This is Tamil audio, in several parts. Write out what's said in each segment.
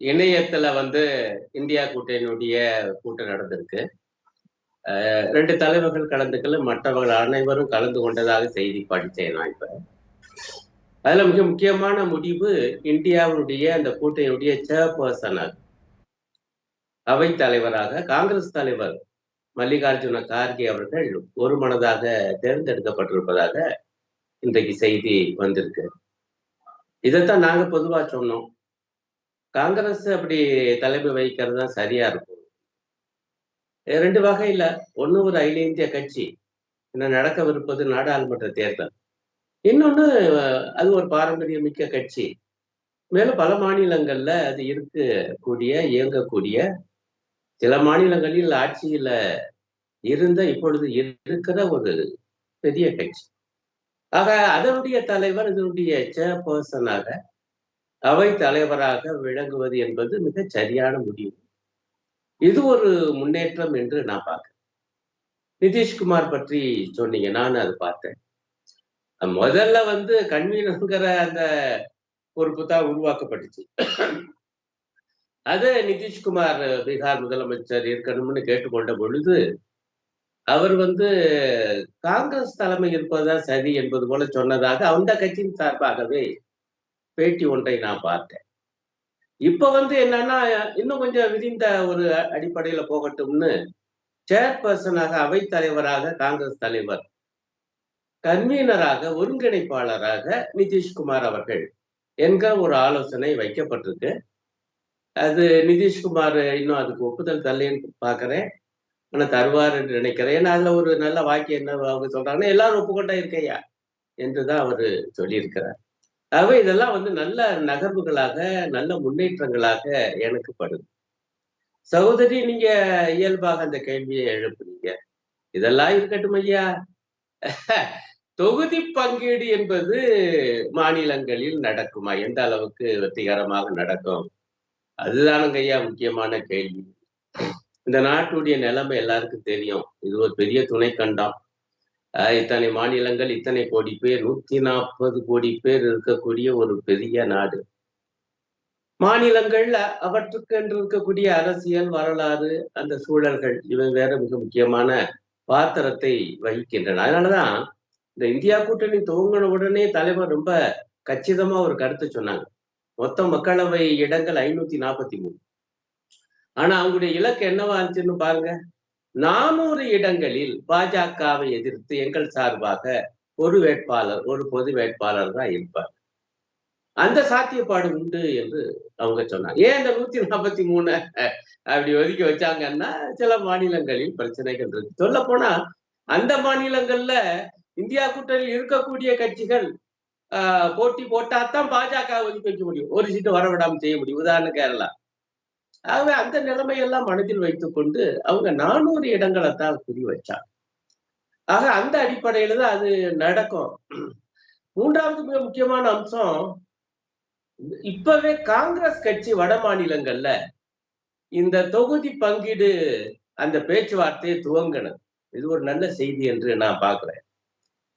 இணையத்துல வந்து இந்தியா கூட்டணியுடைய கூட்டம் நடந்திருக்கு. ரெண்டு தலைவர்கள் கலந்துக்கல மற்றவர்கள் அனைவரும் கலந்து கொண்டதாக செய்தி படித்தேன் நான் இப்ப. அதுல மிக முக்கியமான முடிவு இந்தியாவுடைய அந்த கூட்டணியுடைய சேர்பர்சனர் அவை தலைவராக காங்கிரஸ் தலைவர் மல்லிகார்ஜுன கார்கே அவர்கள் ஒரு மனதாக தேர்ந்தெடுக்கப்பட்டிருப்பதாக இன்றைக்கு செய்தி வந்திருக்கு. இதைத்தான் நாங்க பொதுவா சொன்னோம். காங்கிரஸ் அப்படி தலைமை வகிக்கிறது தான் சரியா இருக்கும்? ரெண்டு வகையில ஒண்ணு ஒரு அகில இந்திய கட்சி. என்ன நடக்கவிருப்பது நாடாளுமன்ற தேர்தல். இன்னொன்னு அது ஒரு பாரம்பரிய மிக்க கட்சி. மேலும் பல மாநிலங்கள்ல அது இருக்கக்கூடிய இயங்கக்கூடிய சில மாநிலங்களில் ஆட்சியில இருந்த இப்பொழுது இருக்கிற ஒரு பெரிய கட்சி. ஆக அதனுடைய தலைவர் இதனுடைய சேர்பர்சனாக அவை தலைவராக விளங்குவது என்பது மிக சரியான முடிவு. இது ஒரு முன்னேற்றம் என்று நான் பார்க்கிறேன். நிதிஷ்குமார் பற்றி சொன்னீங்க நான் அது பார்த்தேன். முதல்ல வந்து கன்வீனருங்கிற அந்த பொறுப்பு தான் உருவாக்கப்பட்டுச்சு. அது நிதிஷ்குமார் பீகார் முதலமைச்சர் இருக்கணும்னு கேட்டுக்கொண்ட பொழுது அவர் வந்து காங்கிரஸ் தலைமை இருப்பதுதான் சரி என்பது போல சொன்னதாக அந்த கட்சியின் சார்பாகவே பேட்டி ஒன்றை நான் பார்த்தேன். இப்ப வந்து என்னன்னா இன்னும் கொஞ்சம் விரிந்த ஒரு அடிப்படையில போகட்டும்னு சேர்பர்சனாக அவை தலைவராக காங்கிரஸ் தலைவர் கன்வீனராக ஒருங்கிணைப்பாளராக நிதிஷ்குமார் அவர்கள் என்க ஒரு ஆலோசனை வைக்கப்பட்டிருக்கு. அது நிதிஷ்குமார் இன்னும் அதுக்கு ஒப்புதல் தரலன்னு பாக்குறேன் ஆனா தருவார் என்று நினைக்கிறேன். ஏன்னா அதுல ஒரு நல்ல வாக்கியம் என்ன அவங்க சொல்றாங்கன்னா எல்லாரும் ஒப்புக்கொண்டா இருக்கையா என்றுதான் அவரு சொல்லியிருக்கிறார். ஆகவே இதெல்லாம் வந்து நல்ல நகர்வுகளாக நல்ல முன்னேற்றங்களாக எனக்கு படுது சகோதரி நீங்க இயல்பாக அந்த கேள்வியை எழுப்புனீங்க. இதெல்லாம் இருக்கட்டும் ஐயா. தொகுதி பங்கீடு என்பது மாநிலங்களில் நடக்குமா? எந்த அளவுக்கு வெற்றிகரமாக நடக்கும்? அதுதானுங்க ஐயா முக்கியமான கேள்வி. இந்த நாட்டுடைய நிலைமை எல்லாருக்கும் தெரியும். இது ஒரு பெரிய துணை கண்டம் இத்தனை மாநிலங்கள் இத்தனை கோடி பேர் நூத்தி நாற்பது கோடி பேர் இருக்கக்கூடிய ஒரு பெரிய நாடு. மாநிலங்கள்ல அவற்றுக்கு என்று இருக்கக்கூடிய அரசியல் வரலாறு அந்த சூழல்கள் இவை வேற மிக முக்கியமான பாத்திரத்தை வகிக்கின்றன. அதனாலதான் இந்த இந்தியா கூட்டணி துவங்கின உடனே தலைவர் ரொம்ப கச்சிதமா ஒரு கருத்து சொன்னாங்க. மொத்த மக்களவை இடங்கள் ஐநூத்தி நாற்பத்தி மூணு. ஆனா அவங்களுடைய இலக்கு என்னவா இருந்துச்சுன்னு பாருங்க. நானூறு இடங்களில் பாஜகவை எதிர்த்து எங்கள் சார்பாக ஒரு வேட்பாளர் ஒரு பொது வேட்பாளர் தான் இருப்பார். அந்த சாத்தியப்பாடு உண்டு என்று அவங்க சொன்னாங்க. ஏன் இந்த நூத்தி நாற்பத்தி மூணு அப்படி ஒதுக்கி வச்சாங்கன்னா சில மாநிலங்களில் பிரச்சனைகள் இருக்கு. சொல்ல போனா அந்த மாநிலங்கள்ல இந்தியா கூட்டணியில் இருக்கக்கூடிய கட்சிகள் போட்டி போட்டாதான் பாஜக ஒதுக்கி வைக்க முடியும். ஒரு சீட்டு வரவிடாமல் செய்ய முடியும். உதாரணம் கேரளா. ஆகவே அந்த நிலைமையெல்லாம் மனதில் வைத்துக் கொண்டு அவங்க நானூறு இடங்களை தான் குறி வச்சாங்க ஆக அந்த அடிப்படையில தான் அது நடக்கும். மூன்றாவது மிக முக்கியமான அம்சம் இப்பவே காங்கிரஸ் கட்சி வட மாநிலங்கள்ல இந்த தொகுதி பங்கீடு அந்த பேச்சுவார்த்தையை துவங்கினது. இது ஒரு நல்ல செய்தி என்று நான் பாக்குறேன்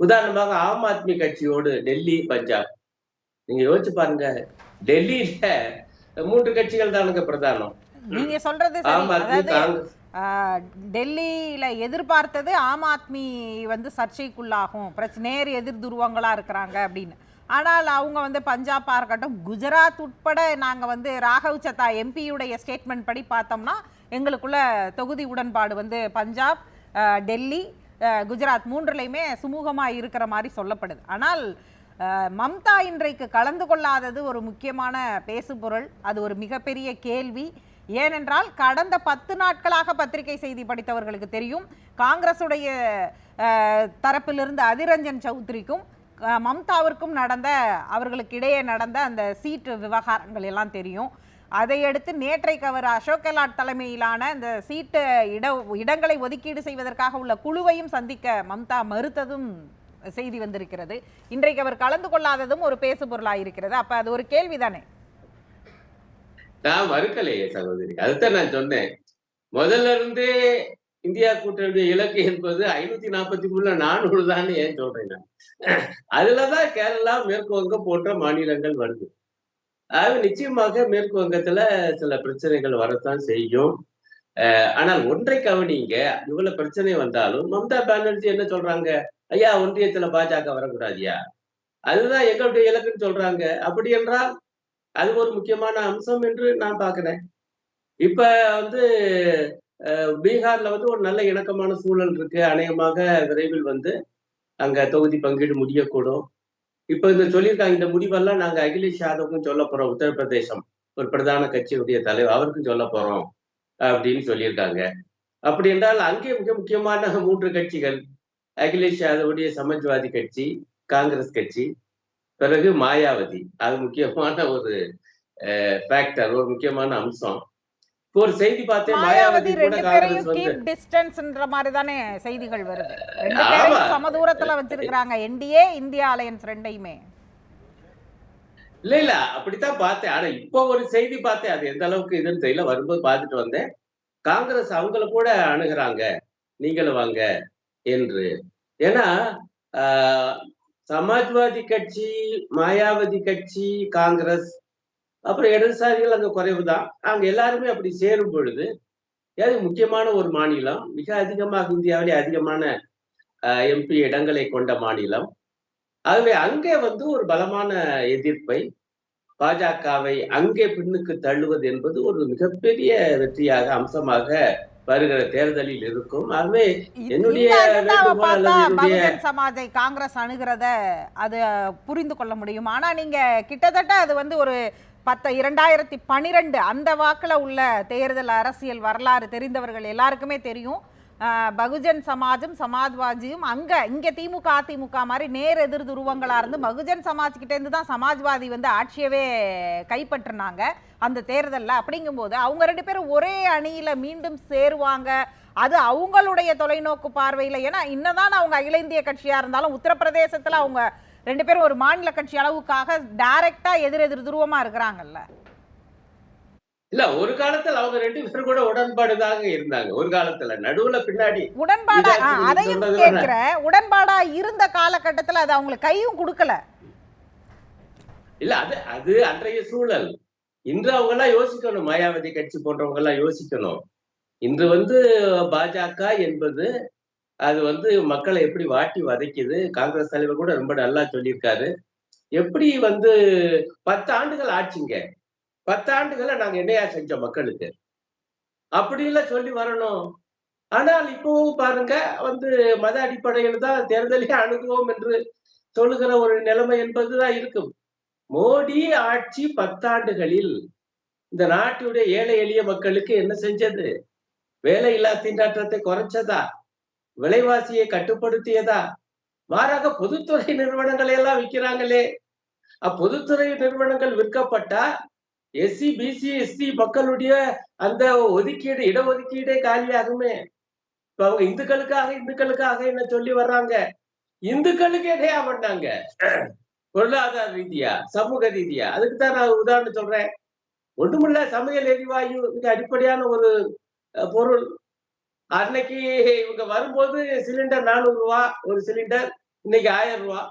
உதாரணமாக ஆம் ஆத்மி கட்சியோடு டெல்லி பஞ்சாப். நீங்க யோசிச்சு பாருங்க டெல்லியில மூன்று கட்சிகள் தானுங்க பிரதானம். நீங்க சொல்றது டெல்லியில எதிர்பார்த்தது ஆம் ஆத்மி வந்து சர்ச்சைக்குள்ளாகும். நேர் எதிர் துருவங்களா இருக்கிறாங்க அப்படின்னு. ஆனால் அவங்க வந்து பஞ்சாபா இருக்கட்டும் குஜராத் உட்பட நாங்கள் வந்து ராகவ் சத்தா எம்பியுடைய ஸ்டேட்மெண்ட் படி பார்த்தோம்னா எங்களுக்குள்ள தொகுதி உடன்பாடு வந்து பஞ்சாப் டெல்லி குஜராத் மூன்றுலையுமே சுமூகமாக இருக்கிற மாதிரி சொல்லப்படுது. ஆனால் மம்தா இன்றைக்கு கலந்து கொள்ளாதது ஒரு முக்கியமான பேசுபொருள். அது ஒரு மிகப்பெரிய கேள்வி. ஏனென்றால் கடந்த பத்து நாட்களாக பத்திரிகை செய்தி படித்தவர்களுக்கு தெரியும். காங்கிரசுடைய தரப்பிலிருந்து அதிரஞ்சன் சௌத்ரிக்கும் மம்தாவிற்கும் நடந்த அவர்களுக்கு இடையே நடந்த அந்த சீட்டு விவகாரங்கள் எல்லாம் தெரியும். அதையடுத்து நேற்றைக்கு அவர் அசோக் கெலாட் தலைமையிலான இந்த சீட்டு இட இடங்களை ஒதுக்கீடு செய்வதற்காக உள்ள குழுவையும் சந்திக்க மம்தா மறுத்ததும் செய்தி வந்திருக்கிறது. இன்றைக்கு அவர் கலந்து கொள்ளாததும் ஒரு பேசு பொருளாக இருக்கிறது. அப்ப அது ஒரு கேள்விதானே? நான் மறுக்கலையே சகோதரி. அதுதான் நான் சொன்னேன். முதல்ல இருந்தே இந்தியா கூட்டணியுடைய இலக்கு என்பது ஐநூத்தி நாற்பத்தி மூணுல நானூறு தான் ஏன் சொல்றேன் நான்? அதுலதான் கேரளா மேற்கு வங்கம் போன்ற மாநிலங்கள் வருது. அது நிச்சயமாக மேற்கு வங்கத்துல சில பிரச்சனைகள் வரத்தான் செய்யும். ஆனால் ஒன்றை கவனிங்க இவ்வளவு பிரச்சனை வந்தாலும் மம்தா பானர்ஜி என்ன சொல்றாங்க? ஐயா ஒன்றியத்துல பாஜக வரக்கூடாதியா? அதுதான் எங்களுடைய இலக்குன்னு சொல்றாங்க. அப்படி என்றால் அது ஒரு முக்கியமான அம்சம் என்று நான் பாக்குறேன் இப்ப வந்து பீகார்ல வந்து ஒரு நல்ல இணக்கமான சூழல் இருக்கு. அநேகமாக விரைவில் வந்து அங்க தொகுதி பங்கீடு முடியக்கூடும். இப்ப இந்த சொல்லியிருக்காங்க இந்த முடிவெல்லாம் நாங்க அகிலேஷ் யாதவுக்கும் சொல்ல போறோம். உத்தரப்பிரதேசம் ஒரு பிரதான கட்சியுடைய தலைவர் அவருக்கும் சொல்ல போறோம். அப்படின்னு சொல்லியிருக்காங்க. அப்படி என்றால் அங்கே மிக முக்கியமான மூன்று கட்சிகள் அகிலேஷ் யாதவுடைய சமாஜ்வாதி கட்சி காங்கிரஸ் கட்சி பிறகு மாயாவதி. அது முக்கியமான ஒரு ஃபேக்டர் ஒரு முக்கியமான அம்சம். ஒரு செய்தி பார்த்தேன் மாயாவதி கூட காங்கிரஸ் வந்து டிஸ்டன்ஸ்ன்ற மாதிரி தானே செய்திகள் வருது. ரெண்டு. பேரையும் சம தூரத்துல வச்சிருக்காங்க என்டிஏ இந்தியா அலையன்ஸ் ரெண்டையுமே. இல்ல இல்ல அப்படித்தான் பார்த்தேன். ஆனா இப்போ ஒரு செய்தி பார்த்தேன். அது எந்த அளவுக்கு இதுன்னு தெரியல. வரும்போது பார்த்துட்டு வந்தேன். காங்கிரஸ் அவங்கள கூட அணுகுறாங்க. நீங்களும் வாங்க என்று. ஏன்னா ஆஹ், சமாஜ்வாதி கட்சி மாயாவதி கட்சி காங்கிரஸ் அப்புறம் இடதுசாரிகள் அங்க குறைவுதான் அவங்க எல்லாருமே அப்படி சேரும் பொழுது அது முக்கியமான ஒரு மாநிலம் மிக அதிகமாக இந்தியாவிலே அதிகமான எம்பி இடங்களை கொண்ட மாநிலம். ஆகவே அங்கே வந்து ஒரு பலமான எதிர்ப்பை பாஜகவை அங்கே பின்னுக்கு தள்ளுவது என்பது ஒரு மிகப்பெரிய வெற்றியாக அம்சமாக வருகிற தேர்தலில் இருக்கும். ஆகவே என்னுடைய சமாஜை காங்கிரஸ் அணுகிறத அது புரிந்து கொள்ள முடியும். ஆனா நீங்க கிட்டத்தட்ட அது வந்து ஒரு பத்து இரண்டாயிரத்தி பனிரெண்டு அந்த வாக்குல உள்ள தேர்தல் அரசியல் வரலாறு தெரிந்தவர்கள் எல்லாருக்குமே தெரியும். பகுஜன் சமாஜும் சமாஜ்வாதியும் அங்க இங்க திமுக அதிமுக மாதிரி நேர் எதிர் துருவங்களா இருந்து பகுஜன் சமாஜ் கிட்ட இருந்து தான் சமாஜ்வாதி வந்து ஆட்சியவே கைப்பற்றினாங்க. அந்த தேர்தலில் அப்படிங்கும்போது அவங்க ரெண்டு பேரும் ஒரே அணியில மீண்டும் சேருவாங்க. அது அவங்களுடைய தொலைநோக்கு பார்வையில். ஏன்னா இன்னதான் அவங்க அகில இந்திய கட்சியா இருந்தாலும் உத்தரப்பிரதேசத்தில் அவங்க ரெண்டு பேரும் ஒரு மாநில கட்சி அளவுக்காக டைரக்டா எதிர் எதிர் துருவமா இருக்கிறாங்கல்ல. இல்ல ஒரு காலத்துல அவங்க ரெண்டு பேரும் கூட உடன்பாடுதாக இருந்தாங்க. ஒரு காலத்துல நடுவுல பின்னாடி உடன்பாடா அதையும் கேட்கிறேன் உடன்பாடா இருந்த காலகட்டத்துல அது அவங்களுக்கு கையும் கொடுக்கல. இல்ல அது அது அன்றைய சூழல். இன்று அவங்க எல்லாம் யோசிக்கணும். மாயாவதி கட்சி போன்றவங்க எல்லாம் யோசிக்கணும். இன்று வந்து பாஜக என்பது அது வந்து மக்களை எப்படி வாட்டி வதைக்குது? காங்கிரஸ் தலைவர் கூட ரொம்ப நல்லா சொல்லியிருக்காரு. எப்படி வந்து பத்து ஆண்டுகள் ஆட்சிங்க பத்தாண்டுகளை நாங்க என்னையா செஞ்சோம் மக்களுக்கு? அப்படி எல்லாம் சொல்லி வரணும். ஆனால் இப்பவும் பாருங்க வந்து மத அடிப்படையில் தான் தேர்தலே அணுகுவோம் என்று சொல்லுகிற ஒரு நிலைமை என்பதுதான் இருக்கும். மோடி ஆட்சி பத்தாண்டுகளில் இந்த நாட்டுடைய ஏழை எளிய மக்களுக்கு என்ன செஞ்சது? வேலை இல்லா திண்டாட்டத்தை குறைச்சதா? விலைவாசியை கட்டுப்படுத்தியதா? மாறாக பொதுத்துறை நிறுவனங்களை எல்லாம் விற்கிறாங்களே. அப்பொதுத்துறை நிறுவனங்கள் விற்கப்பட்டா எஸ்சி பிசி எஸ்டி மக்களுடைய அந்த ஒதுக்கீடு இடஒதுக்கீடே காலியாகுமே. இப்ப அவங்க இந்துக்களுக்காக இந்துக்களுக்காக என்ன சொல்லி வர்றாங்க? இந்துக்களுக்கு எதையா பண்ணாங்க. பொருளாதார ரீதியா சமூக ரீதியா. அதுக்கு தான் நான் உதாரணம் சொல்றேன். ஒண்ணுமில்ல சமையல் எரிவாயு மிக அடிப்படையான ஒரு பொருள். அன்னைக்கு இவங்க வரும்போது சிலிண்டர் நானூறு ரூபா ஒரு சிலிண்டர். இன்னைக்கு ஆயிரம் ரூபா.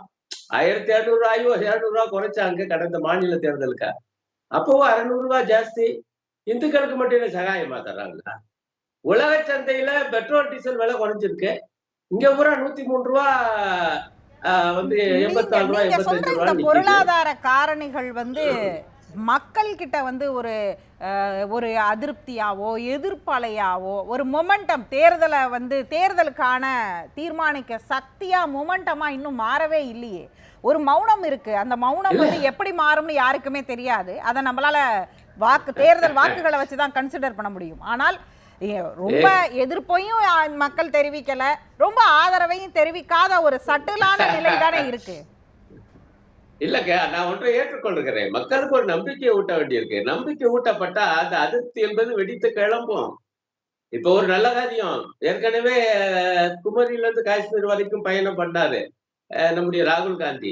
ஆயிரத்தி இரநூறு ரூபாயோ இருநூறு ரூபா குறைச்சாங்க கடந்த மாநில தேர்தலுக்கு அப்பவும் அறுநூறு ரூபாய் ஜாஸ்தி. இந்துக்களுக்கு மட்டும் என்ன சகாயமா தர்றாங்களா உலக சந்தையில பெட்ரோல் டீசல் விலை குறைஞ்சிருக்கு. இங்க பூரா நூத்தி மூணு ரூபா வந்து எண்பத்தாறு ரூபா நீங்க எண்பத்தஞ்சு சொல்ற ரூபா இந்த நிக்குது. பொருளாதார காரணிகள் வந்து மக்கள் கிட்ட வந்து ஒரு ஒரு அதிருப்தியாவோ எதிர்ப்பலையாவோ ஒரு மொமெண்டம் தேர்தலை வந்து தேர்தலுக்கான தீர்மானிக்க சக்தியா மொமெண்டமா இன்னும் மாறவே இல்லையே. ஒரு மௌனம் இருக்கு. அந்த மௌனம் வந்து எப்படி மாறும்னு யாருக்குமே தெரியாது. அதை நம்மளால வாக்கு தேர்தல் வாக்குகளை வச்சு தான் கன்சிடர் பண்ண முடியும். ஆனால் ரொம்ப எதிர்ப்பையும் மக்கள் தெரிவிக்கல. ரொம்ப ஆதரவையும் தெரிவிக்காத ஒரு சட்டிலான நிலை தானே இருக்கு. இல்லங்க நான் ஒன்றை ஏற்றுக்கொள்கிறேன். மக்களுக்கு ஒரு நம்பிக்கையை ஊட்ட வேண்டியிருக்கு. நம்பிக்கை ஊட்டப்பட்டா அந்த அதிருப்தி என்பது வெடித்து கிளம்பும். இப்ப ஒரு நல்ல காரியம். ஏற்கனவே குமரியில இருந்து காஷ்மீர் வரைக்கும் பயணம் பண்ணாரு. நம்முடைய ராகுல் காந்தி.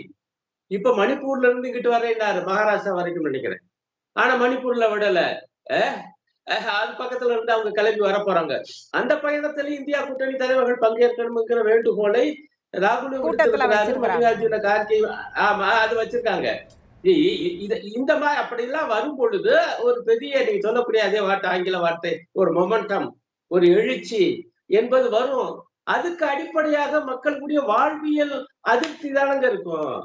இப்ப மணிப்பூர்ல இருந்து இங்கிட்டு வரேன்னாரு மகாராஷ்டிரா வரைக்கும் நினைக்கிறேன். ஆனா மணிப்பூர்ல விடல. அது பக்கத்துல இருந்து அவங்க கிளம்பி வர போறாங்க. அந்த பயணத்துல இந்தியா கூட்டணி தலைவர்கள் பங்கேற்கணுங்கிற வேண்டுகோளை ராகுல். மல்லிகார்ஜுன கார்கே ஆமா அது வச்சிருக்காங்க. இந்த மாதிரி அப்படிலாம் வரும் பொழுது ஒரு பெரிய நீங்க சொல்லக்கூடிய அதே வார்த்தை ஆங்கில வார்த்தை ஒரு மொமெண்டம் ஒரு எழுச்சி என்பது வரும். அதுக்கு அடிப்படையாக மக்களுடைய வாழ்வியல் அதிருப்தி தானங்க இருக்கும்.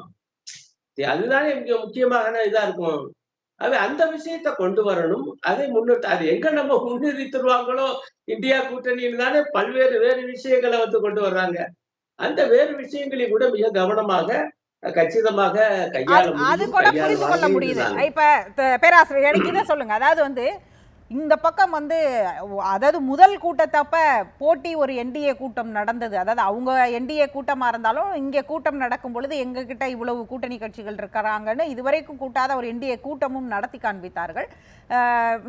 அதுதானே இங்க முக்கியமான இதா இருக்கும். அது அந்த விஷயத்தை கொண்டு வரணும். அதை முன்னிறுத்த அது எங்க நம்ம முன்னிறுத்திடுவாங்களோ இந்தியா கூட்டணியில் தானே பல்வேறு வேறு விஷயங்களை வந்து கொண்டு வர்றாங்க. அந்த வேறு விஷயங்களை கூட மிக கவனமாக கச்சிதமாக கையாள அது- கூட புரிந்து கொள்ள முடியுது. இப்ப பேராசிரியர் எனக்கு இதை சொல்லுங்க. அதாவது வந்து இந்த பக்கம் வந்து அதாவது முதல் கூட்டத்தப்ப போட்டி ஒரு என்டிஏ கூட்டம் நடந்தது. அதாவது அவங்க என்டிஏ கூட்டமாக இருந்தாலும் இங்கே கூட்டம் நடக்கும் பொழுது எங்ககிட்ட இவ்வளவு கூட்டணி கட்சிகள் இருக்கிறாங்கன்னு இதுவரைக்கும் கூட்டாத ஒரு என்டிஏ கூட்டமும் நடத்தி காண்பித்தார்கள்.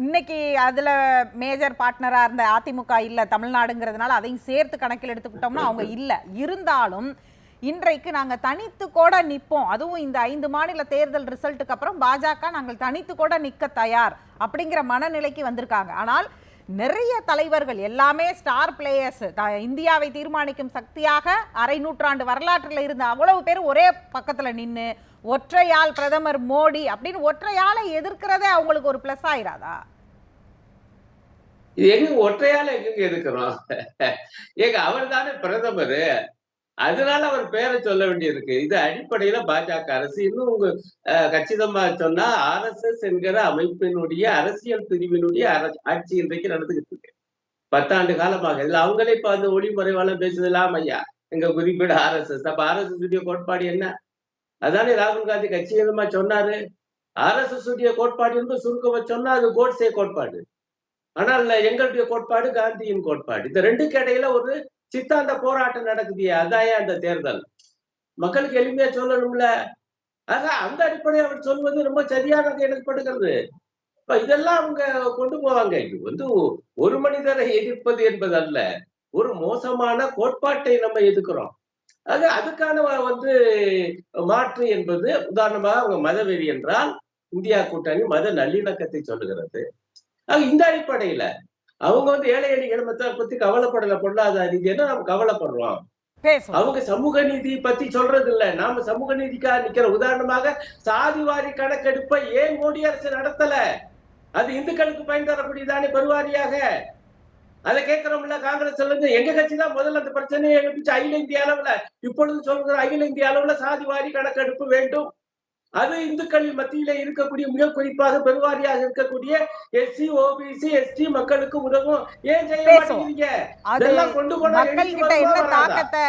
இன்னைக்கு அதில் மேஜர் பார்ட்னராக இருந்த அதிமுக இல்லை தமிழ்நாடுங்கிறதுனால அதையும் சேர்த்து கணக்கில் எடுத்துக்கிட்டோம்னா அவங்க இல்லை. இருந்தாலும் இன்றைக்கு நாங்க தனித்து கூட நிப்போம். அதுவும் இந்த ஐந்து மாநில தேர்தல் ரிசல்ட்டுக்கு அப்புறம் பாஜக நாங்கள் தனித்து கூட நிக்க தயார் அப்படிங்கிற மனநிலைக்கு வந்திருக்காங்க. ஆனால் நிறைய தலைவர்கள் எல்லாமே ஸ்டார் பிளேயர்ஸ் இந்தியாவை தீர்மானிக்கும் சக்தியாக அரை நூற்றாண்டு வரலாற்றில் இருந்த அவ்வளவு பேர் ஒரே பக்கத்துல நின்னு ஒற்றையாள் பிரதமர் மோடி அப்படின்னு ஒற்றையாளை எதிர்க்கிறதே அவங்களுக்கு ஒரு பிளஸ் ஆயிராதா? இது எங்க ஒற்றையால எங்க எதுக்குறோம்? ஏங்க அவர் தானே பிரதமர்? அதனால அவர் பேரை சொல்ல வேண்டியிருக்கு. இது அடிப்படையில பாஜக அரசு. இன்னும் உங்க கச்சிதமா சொன்னா ஆர் எஸ் எஸ் என்கிற அமைப்பினுடைய அரசியல் பிரிவினுடைய அரசு- ஆட்சி இன்றைக்கு நடந்துகிட்டு இருக்கு. பத்தாண்டு காலமாக. இதுல அவங்களே இப்ப அந்த பேசுறது இல்லாம ஐயா எங்க குறிப்பிட ஆர்எஸ்எஸ் அப்ப ஆர் எஸ் எஸ் கோட்பாடு என்ன? அதானே ராகுல் காந்தி கச்சிதமா சொன்னாரு. ஆர்எஸ்எஸ் உடைய கோட்பாடு என்று சுருக்கமா சொன்னா அது கோட்ஸே கோட்பாடு. ஆனால் எங்களுடைய கோட்பாடு காந்தியின் கோட்பாடு. இந்த ரெண்டுக்கு இடையில ஒரு சித்தாந்த போராட்டம் நடக்குது. அதான் அந்த தேர்தல். மக்களுக்கு எளிமையா சொல்லணும்ல. ஆக அந்த அடிப்படையில் அவர் சொல்வது ரொம்ப சரியானது எனக்கு படுகிறது. இப்ப இதெல்லாம் அவங்க கொண்டு போவாங்க. இது வந்து ஒரு மனிதரை எதிர்ப்பது என்பது அல்ல ஒரு மோசமான கோட்பாட்டை நம்ம எதிர்க்கிறோம். அது அதுக்கான வந்து மாற்று என்பது உதாரணமாக அவங்க மதவெறி என்றால் இந்தியா கூட்டணி மத நல்லிணக்கத்தை சொல்லுகிறது. ஆக இந்த அடிப்படையில அவங்க வந்து ஏழை எளிய மத்த பத்தி கவலைப்படல பொருளாதார ரீதியா நம்ம கவலைப்படுறோம். அவங்க சமூக நீதி பத்தி சொல்றது இல்ல நாம சமூக நீதிக்காக நிக்கிற. உதாரணமாக சாதிவாரி கணக்கெடுப்பை ஏன் மோடி அரசு நடத்தல? அது இந்துக்களுக்கு பயன் தரக்கூடியதானே பெருவாரியாக? அதை கேட்கிறோம்ல காங்கிரஸ் சொல்லுங்க எங்க கட்சி தான் முதல்ல அந்த பிரச்சனையை எழுப்பிச்சு அகில இந்திய அளவுல இப்பொழுது சொல்கிற அகில இந்திய அளவுல சாதிவாரி கணக்கெடுப்பு வேண்டும். அது இந்துக்களின் மத்தியில இருக்கக்கூடிய மிக குறிப்பாக பெருவாரியாக இருக்கக்கூடிய எஸ்சி ஓபிசி எஸ்டி மக்களுக்கு உதவும் ஏன் செய்ய. மாட்டேங்கிறீங்க கொண்டு போனா மக்கள் கிட்ட என்ன? தாக்கத்தை